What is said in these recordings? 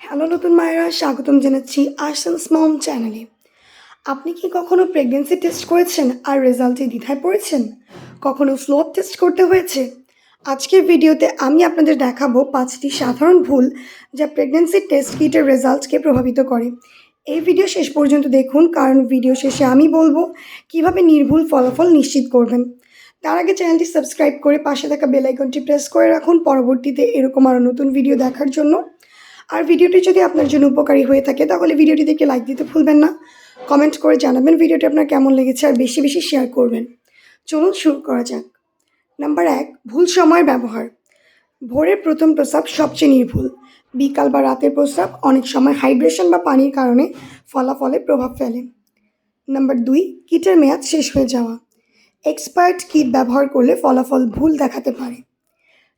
Hello নতুন মায়েরা, স্বাগতম জানাচ্ছি আর্সেন্স মম চ্যানেলে। আপনি কি কখনো প্রেগনেন্সি টেস্ট করেছেন আর রেজাল্টে দ্বিধায় পড়েছেন? কখনো ফ্লোপ টেস্ট করতে হয়েছে? আজকের ভিডিওতে আমি আপনাদের দেখাবো পাঁচটি সাধারণ ভুল যা প্রেগনেন্সি টেস্ট কিটের রেজাল্টকে প্রভাবিত করে। এই ভিডিও শেষ পর্যন্ত দেখুন, কারণ ভিডিও শেষে আমি বলব কীভাবে নির্ভুল ফলাফল নিশ্চিত করবেন। তার আগে চ্যানেলটি সাবস্ক্রাইব করে পাশে থাকা বেল আইকনটি প্রেস করে রাখুন। পরবর্তীতে এরকম আরও নতুন ভিডিও দেখার জন্য। আর ভিডিওটি যদি আপনার জন্য উপকারী হয়ে থাকে, তাহলে ভিডিওটি দেখে লাইক দিতে ভুলবেন না। কমেন্ট করে জানাবেন ভিডিওটি আপনার কেমন লেগেছে আর বেশি বেশি শেয়ার করবেন। চলুন শুরু করা যাক। নাম্বার এক, ভুল সময় ব্যবহার। ভোরের প্রথম প্রস্রাব সবচেয়ে নির্ভুল। বিকাল বা রাতের প্রস্রাব অনেক সময় হাইড্রেশন বা পানির কারণে ফলাফলে প্রভাব ফেলে। নাম্বার দুই, কিটের মেয়াদ শেষ হয়ে যাওয়া। এক্সপায়ার্ড কিট ব্যবহার করলে ফলাফল ভুল দেখাতে পারে।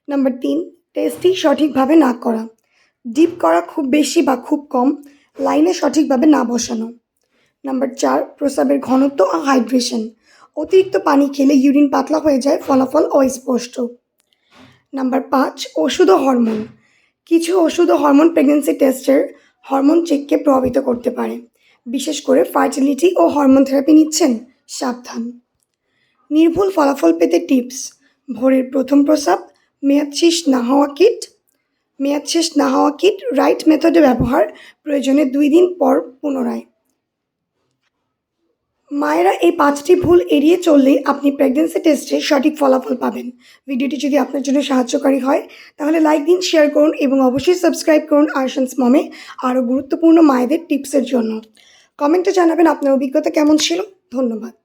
নাম্বার তিন টেস্টটি সঠিকভাবে না করা। ডিপ করা খুব বেশি বা খুব কম, লাইনে সঠিকভাবে না বসানো। নাম্বার চার, প্রস্রাবের ঘনত্ব ও হাইড্রেশন। অতিরিক্ত পানি খেলে ইউরিন পাতলা হয়ে যায়, ফলাফল অস্পষ্ট। নাম্বার পাঁচ, ওষুধ ও হরমোন। কিছু ওষুধ ও হরমোন প্রেগনেন্সি টেস্টের হরমোন চেককে প্রভাবিত করতে পারে। বিশেষ করে ফার্টিলিটি ও হরমোন থেরাপি নিচ্ছেন? সাবধান। নির্ভুল ফলাফল পেতে টিপস। ভোরের প্রথম প্রস্রাব, মেয়াদ শেষ না হওয়া কিট মেয়াদ শেষ না হওয়া কিট রাইট মেথডে ব্যবহার, প্রয়োজনে দুই দিন পর পুনরায়। মায়েরা এই পাঁচটি ভুল এড়িয়ে চললেই আপনি প্রেগনেন্সি টেস্টে সঠিক ফলাফল পাবেন। ভিডিওটি যদি আপনার জন্য সাহায্যকারী হয়, তাহলে লাইক দিন, শেয়ার করুন এবং অবশ্যই সাবস্ক্রাইব করুন আর্শান্স মমে আরও গুরুত্বপূর্ণ মায়েদের টিপসের জন্য। কমেন্টে জানাবেন আপনার অভিজ্ঞতা কেমন ছিল। ধন্যবাদ।